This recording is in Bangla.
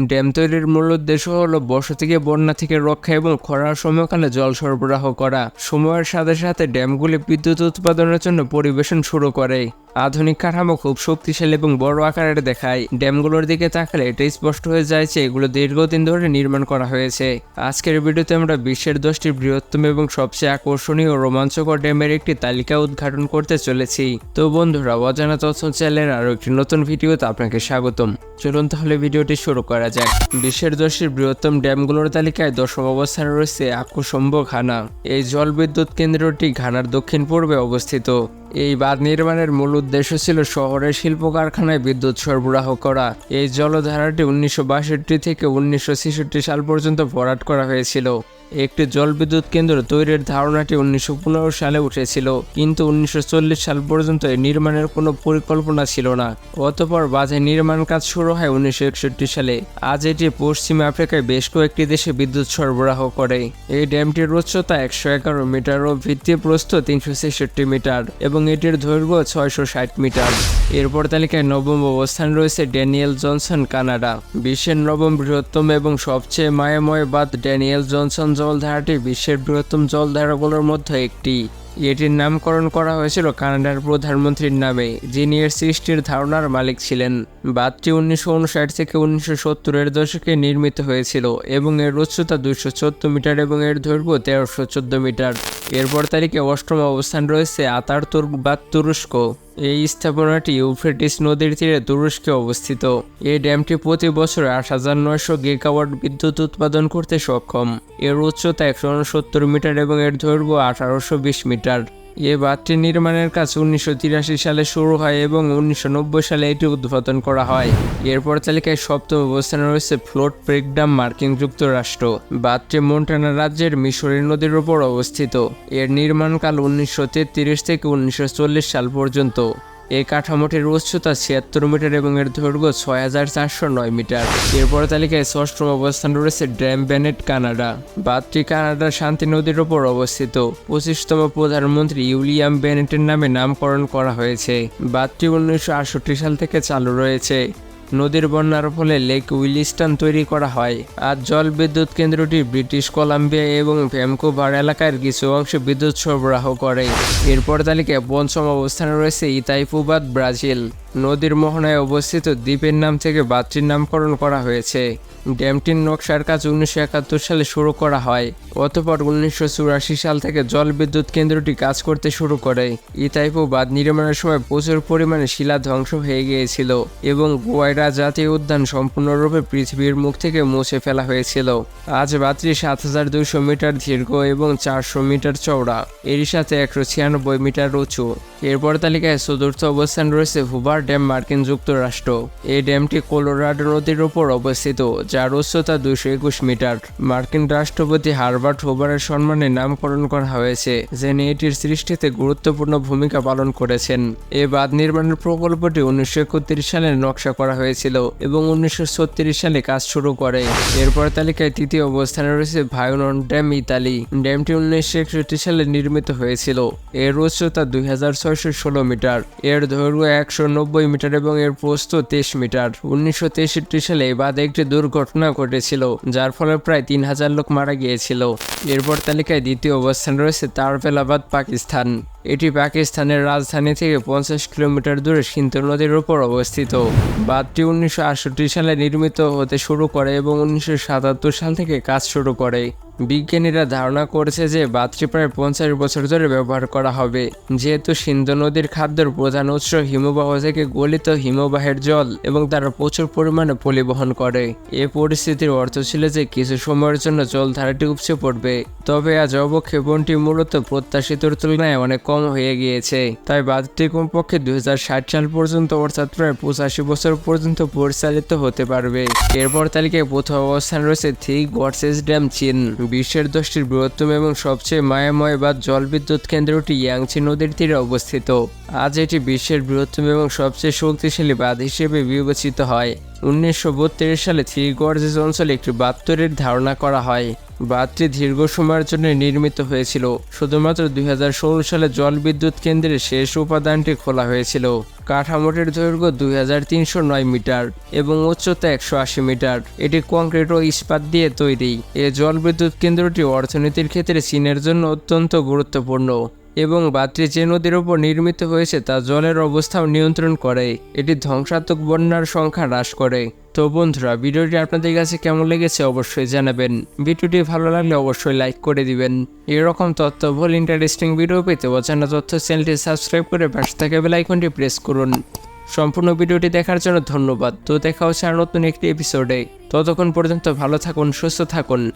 ড্যাম তৈরির মূল উদ্দেশ্য হলো থেকে বন্যা থেকে রক্ষা এবং খরার সময়কালে জল সরবরাহ করা। সময়ের সাথে সাথে ড্যামগুলি বিদ্যুৎ উৎপাদনের জন্য পরিবেশন শুরু করে। আধুনিক কাঠামো খুব শক্তিশালী এবং বড় আকারের দেখায়। ড্যামগুলোর দিকে তাকালে এটা স্পষ্ট হয়ে যায় যে এগুলো দীর্ঘদিন ধরে নির্মাণ করা হয়েছে। আজকের ভিডিওতে আমরা বিশ্বের দশটি বৃহত্তম এবং সবচেয়ে আকর্ষণীয় রোমাঞ্চকর ড্যামের একটি তালিকা উদ্ঘাটন করতে চলেছি। তো বন্ধুরা, অজানা তথ্য চ্যানেলের আরও একটি নতুন ভিডিওতে আপনাকে স্বাগতম। চলুন তাহলে ভিডিওটি শুরু করা যাক। বিশ্বের দশটির বৃহত্তম ড্যামগুলোর তালিকায় দশম অবস্থানে রয়েছে আকুশম্ভ ঘানা। এই জলবিদ্যুৎ কেন্দ্রটি ঘানার দক্ষিণ পূর্বে অবস্থিত। এই বাঁধ নির্মাণের মূল উদ্দেশ্য ছিল শহরের শিল্প কারখানায় বিদ্যুৎ সরবরাহ করা। এই জলধারাটি উনিশশো বাষট্টি থেকে উনিশশো ছেষট্টি সাল পর্যন্ত ভরাট করা হয়েছিল। একটি জলবিদ্যুৎ কেন্দ্র তৈরির ধারণাটি উনিশশো পনেরো সালে উঠেছিল, কিন্তু উনিশশো চল্লিশ সাল পর্যন্ত এর নির্মাণের কোনো পরিকল্পনা ছিল না। অতপর বাঁধের নির্মাণ কাজ শুরু হয় উনিশশো একষট্টি সালে। আজ এটি পশ্চিম আফ্রিকায় বেশ কয়েকটি দেশে বিদ্যুৎ সরবরাহ করে। এই ড্যামটির উচ্চতা একশো এগারো মিটার ও ভিত্তি ভিত্তিপ্রস্থ তিনশো ছেষট্টি মিটার এবং এটির দৈর্ঘ্য ছয়শো ষাট মিটার। এরপর তালিকায় নবম অবস্থান রয়েছে ড্যানিয়েল জনসন, কানাডা। বিশ্বের নবম বৃহত্তম এবং সবচেয়ে মায়াময় বাদ ড্যানিয়েল জনসন জলধারাটি বিশ্বের বৃহত্তম জলধারাগুলোর মধ্যে একটি। এটির নামকরণ করা হয়েছিল কানাডার প্রধানমন্ত্রীর নামে, যিনি এর সৃষ্টির ধারণার মালিক ছিলেন। বাঁধটি উনিশশো উনষাট থেকে উনিশশো সত্তরের দশকে নির্মিত হয়েছিল এবং এর উচ্চতা দুইশো চোদ্দ মিটার এবং এর দৈর্ঘ্য তেরোশো চোদ্দ মিটার। এরপর তারিখে অষ্টম অবস্থান রয়েছে আতারতুর্ক বা তুরস্ক। এই স্থাপনাটি ইউফ্রেটিস নদীর তীরে তুরস্কে অবস্থিত। এই ড্যামটি প্রতি বছর আট হাজার নয়শো গিগাওয়াট বিদ্যুৎ উৎপাদন করতে সক্ষম। এর উচ্চতা একশো উনসত্তর মিটার এবং এর দৈর্ঘ্য আঠারোশো বিশ মিটার। এ বাঁধটি নির্মাণের কাজ উনিশশো তিরাশি সালে শুরু হয় এবং উনিশশো নব্বই সালে এটি উদ্বোধন করা হয়। এরপর তালিকায় সপ্তম অবস্থানে রয়েছে ফ্লোট ব্রেকডাম মার্কিন যুক্তরাষ্ট্র। বাঁধটি মন্টানা রাজ্যের মিশরি নদীর উপর অবস্থিত। এর নির্মাণকাল উনিশশো তেত্রিশ থেকে উনিশশো চল্লিশ সাল পর্যন্ত। এই কাঠামোটির উচ্চতা ছিয়াত্তর মিটার এবং এর দৈর্ঘ্য ছয় হাজার চারশো নয় মিটার। এরপর তালিকায় ষষ্ঠম অবস্থান রয়েছে ড্যাম ব্যানেট কানাডা। বাঁধটি কানাডার শান্তি নদীর ওপর অবস্থিত। পঁচিশতম প্রধানমন্ত্রী ইউলিয়াম বেনেটের নামে নামকরণ করা হয়েছে। বাঁধটি উনিশশো আটষট্টি সাল থেকে চালু রয়েছে। নদীর বন্যার ফলে লেক উইলিস্টন তৈরি করা হয়। আর জল বিদ্যুৎ কেন্দ্রটি ব্রিটিশ কলাম্বিয়া এবং ভ্যামকোভার এলাকার কিছু অংশে বিদ্যুৎ সরবরাহ করে। এরপর তালিকায় পঞ্চম অবস্থানে রয়েছে ইতাইপুবাদ ব্রাজিল। নদীর মোহনায় অবস্থিত দ্বীপের নাম থেকে বাঁধটির নামকরণ করা হয়েছে। ড্যামটির নকশার কাজ উনিশশো একাত্তর সালে শুরু করা হয়, অতপর উনিশশো চুরাশি সাল থেকে জল বিদ্যুৎ কেন্দ্রটি কাজ করতে শুরু করে। ইতাইপু বাঁধ নির্মাণের সময় প্রচুর পরিমাণে শিলা ধ্বংস হয়ে গিয়েছিল এবং গোয়াইরা জাতীয় উদ্যান সম্পূর্ণরূপে পৃথিবীর মুখ থেকে মুছে ফেলা হয়েছিল। আজ বাঁধটি সাত হাজার দুইশো মিটার দীর্ঘ এবং চারশো মিটার চওড়া। এরই সাথে একশো ছিয়ানব্বই মিটার উঁচু। এরপর তালিকায় চতুর্থ অবস্থান রয়েছে হুবার ড্যাম মার্কিন যুক্তরাষ্ট্র। এই ড্যামটি কোলোরাডো নদীর উপর অবস্থিত, যার উচ্চতা দুশো একুশ মিটার। মার্কিন রাষ্ট্রপতি হারবার্ট হুবারের সম্মানে নামকরণ করা হয়েছে যিনি এটির সৃষ্টিতে গুরুত্বপূর্ণ ভূমিকা পালন করেছেন। এই বাঁধ নির্মাণের প্রকল্পটি উনিশশো একত্রিশ সালে নকশা করা হয়েছিল এবং উনিশশো ছত্রিশ সালে কাজ শুরু করে। এরপর তালিকায় তৃতীয় অবস্থানে রয়েছে ভায়োনন ড্যাম ইতালি। ড্যামটি উনিশশো একষট্টি সালে নির্মিত হয়েছিল। এর উচ্চতা দুই হাজার ছয়শো ষোলো মিটার, এর দৈর্ঘ্য একশো নব্বই মিটার এবং এর প্রস্থ তেইশ মিটার। উনিশশো তেষট্টি সালে বাঁধে একটি দুর্ঘটনা ঘটেছিল, যার ফলে প্রায় তিন হাজার লোক মারা গিয়েছিল। এরপর তালিকায় দ্বিতীয় অবস্থান রয়েছে তারফেলাবাদ পাকিস্তান। এটি পাকিস্তানের রাজধানী থেকে পঞ্চাশ কিলোমিটার দূরে সিন্ধু নদীর উপর অবস্থিত। বাঁধটি উনিশশো আটষট্টি সালে নির্মিত হতে শুরু করে এবং উনিশশো সাতাত্তর সাল থেকে কাজ শুরু করে। বিজ্ঞানীরা ধারণা করছে যে বাঁধটি প্রায় পঞ্চাশ বছর ধরে ব্যবহার করা হবে। যেহেতু সিন্ধু নদীর খাদ্যের প্রধান উৎস হিমবাহ থেকে গলিত হিমবাহের জল এবং তারা প্রচুর পরিমাণে পরিবহন করে। এ পরিস্থিতির অর্থ ছিল যে কিছু সময়ের জন্য জলধারাটি উপচে পড়বে। তবে আজ অবক্ষেপণটি মূলত প্রত্যাশিতর তুলনায় অনেক কম হয়ে গিয়েছে। তাই বাঁধটি কমপক্ষে দু হাজার ষাট সাল পর্যন্ত, অর্থাৎ প্রায় পঁচাশি বছর পর্যন্ত পরিচালিত হতে পারবে। এরপর তালিকায় প্রথম অবস্থান রয়েছে থিক গডসেস ড্যাম চীন বিশ্বের দশটির বৃহত্তম এবং সবচেয়ে মায়াময় বা জলবিদ্যুৎ কেন্দ্রটি ইয়াংচি নদীর তীরে অবস্থিত। আজ এটি বিশ্বের বৃহত্তম এবং সবচেয়ে শক্তিশালী বাঁধ হিসেবে বিবেচিত হয়। উনিশশো বত্রিশ সালে থ্রি গর্জেস অঞ্চলে একটি বাত্তরের ধারণা করা হয়। বাঁধটি দীর্ঘ সময়ের জন্য নির্মিত হয়েছিল। শুধুমাত্র দুই হাজার ষোলো সালে জল বিদ্যুৎ কেন্দ্রের শেষ উপাদানটি খোলা হয়েছিল। কাঠামোটির দৈর্ঘ্য দুই মিটার এবং উচ্চতা একশো আশি মিটার। এটি কংক্রিট ও ইস্পাত দিয়ে তৈরি। এ জল বিদ্যুৎ কেন্দ্রটি অর্থনীতির ক্ষেত্রে চীনের জন্য অত্যন্ত গুরুত্বপূর্ণ। এবং বাঁধটি যে নদীর ওপর নির্মিত হয়েছে তা জলের অবস্থাও নিয়ন্ত্রণ করে। এটি ধ্বংসাত্মক বন্যার সংখ্যা হ্রাস করে। তো বন্ধুরা, ভিডিওটি আপনাদের কাছে কেমন লেগেছে অবশ্যই জানাবেন। ভিডিওটি ভালো লাগলে অবশ্যই লাইক করে দিবেন। এরকম তথ্যবহুল ইন্টারেস্টিং ভিডিও পেতে অজানা তথ্য চ্যানেলটি সাবস্ক্রাইব করে পাশে থাকা বেল আইকনটি প্রেস করুন। সম্পূর্ণ ভিডিওটি দেখার জন্য ধন্যবাদ। তো দেখা হচ্ছে আর নতুন একটি এপিসোডে ততক্ষণ পর্যন্ত ভালো থাকুন, সুস্থ থাকুন।